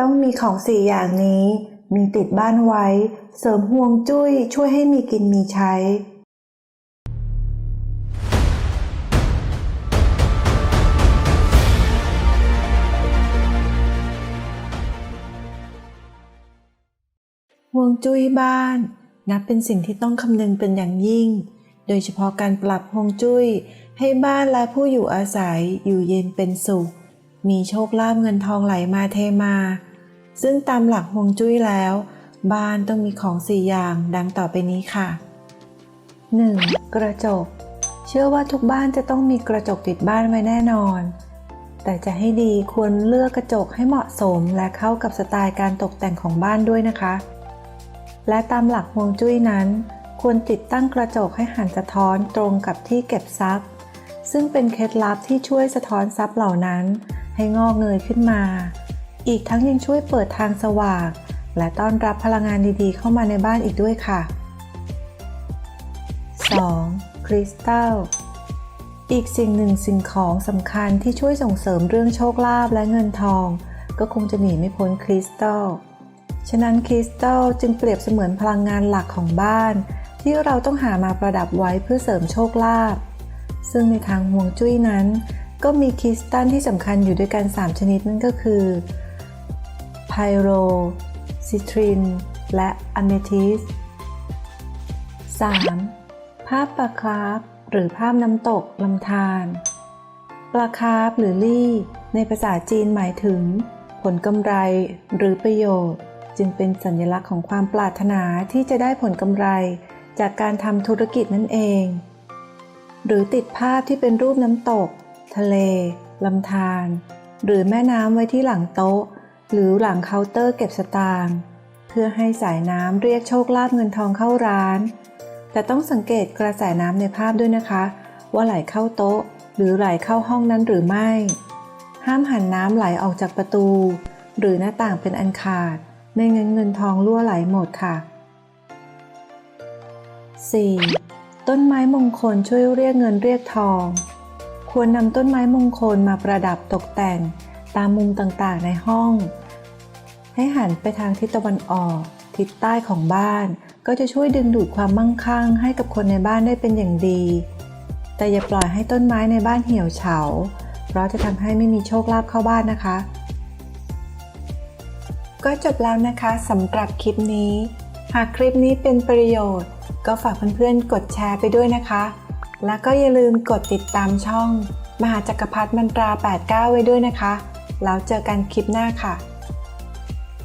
ต้องมีของสี่อย่างนี้ มีติดบ้านไว้ เสริมห่วงจุ้ยช่วยให้มีกินมีใช้ ห่วงจุ้ยบ้าน นับเป็นสิ่งที่ต้องคำนึงเป็นอย่างยิ่ง โดยเฉพาะการปรับห่วงจุ้ยให้บ้านและผู้อยู่อาศัยอยู่เย็นเป็นสุข มีโชคลาภเงินทองไหลมาเทมา ซึ่งตามหลักห่วงจุ้ยแล้ว บ้านต้องมีของสี่อย่างดังต่อไปนี้ค่ะ 1. กระจก เชื่อว่าทุกบ้านจะต้องมีกระจกติดบ้านไว้แน่นอน แต่จะให้ดีควรเลือกกระจกให้เหมาะสมและเข้ากับสไตล์การตกแต่งของบ้านด้วยนะคะ และตามหลักฮวงจุ้ยนั้น ควรติดตั้งกระจกให้หันสะท้อนตรงกับที่เก็บทรัพย์ซึ่งเป็นเคล็ดลับที่ช่วยสะท้อนทรัพย์เหล่านั้น ให้งอกเงยขึ้นมา อีกทั้งยังช่วยเปิดทางสว่าง และต้อนรับพลังงานดีๆ เข้ามาในบ้านอีกด้วยค่ะ 2. คริสตัลอีกสิ่งหนึ่งสิ่งของสำคัญที่ช่วยส่งเสริมเรื่องโชคลาภและเงินทอง ก็คงจะหนีไม่พ้นคริสตัล ฉะนั้นคริสตัลจึงเปรียบเสมือนพลังงานหลักของบ้าน ที่เราต้องหามาประดับไว้เพื่อเสริมโชคลาภซึ่งในทางห่วงจุ้ยนั้น ก็มีคริสตัลที่สำคัญอยู่ด้วยกัน 3 ชนิดนั่นก็คือไพโรซิตริน และอะเมทิส 3. ภาพปลาคราฟหรือภาพน้ำตกลำธารปลาคราฟหรือลี่ ในภาษาจีนหมายถึง ผลกำไรหรือประโยชน์ จึงเป็นสัญลักษณ์ของความปรารถนาที่จะได้ผลกำไร จากการทำธุรกิจนั่นเอง หรือติดภาพที่เป็นรูปน้ำตก ทะเลลำธารหรือแม่น้ำไว้ที่หลังโต๊ะ หรือหลังเคาน์เตอร์เก็บสตางค์เพื่อให้สายน้ำเรียกโชคลาภเงินทองเข้าร้าน แต่ต้องสังเกตกระแสน้ำในภาพด้วยนะคะ ว่าไหลเข้าโต๊ะ หรือไหลเข้าห้องนั้นหรือไม่ ห้ามหันน้ำไหลออกจากประตู หรือหน้าต่างเป็นอันขาด ไม่งั้นเงินทองรั่วไหลหมดค่ะ 4. ต้นไม้มงคลช่วยเรียกเงินเรียกทอง ควรนำต้นไม้มงคลมาประดับตกแต่งตามมุมต่างๆในห้อง ให้หันไปทางทิศตะวันออก ทิศใต้ของบ้าน ก็จะช่วยดึงดูดความมั่งคั่งให้กับคนในบ้านได้เป็นอย่างดี แต่อย่าปล่อยให้ต้นไม้ในบ้านเหี่ยวเฉา เพราะจะทำให้ไม่มีโชคลาภเข้าบ้านนะคะ ก็จบแล้วนะคะสำหรับคลิปนี้ หากคลิปนี้เป็นประโยชน์ ก็ฝากเพื่อนๆกดแชร์ไปด้วยนะคะ แล้วก็อย่าลืมกดติดตามช่อง มหาจักรพรรดิมันตรา 89 ไว้ด้วยนะคะ แล้วเจอกันคลิปหน้าค่ะ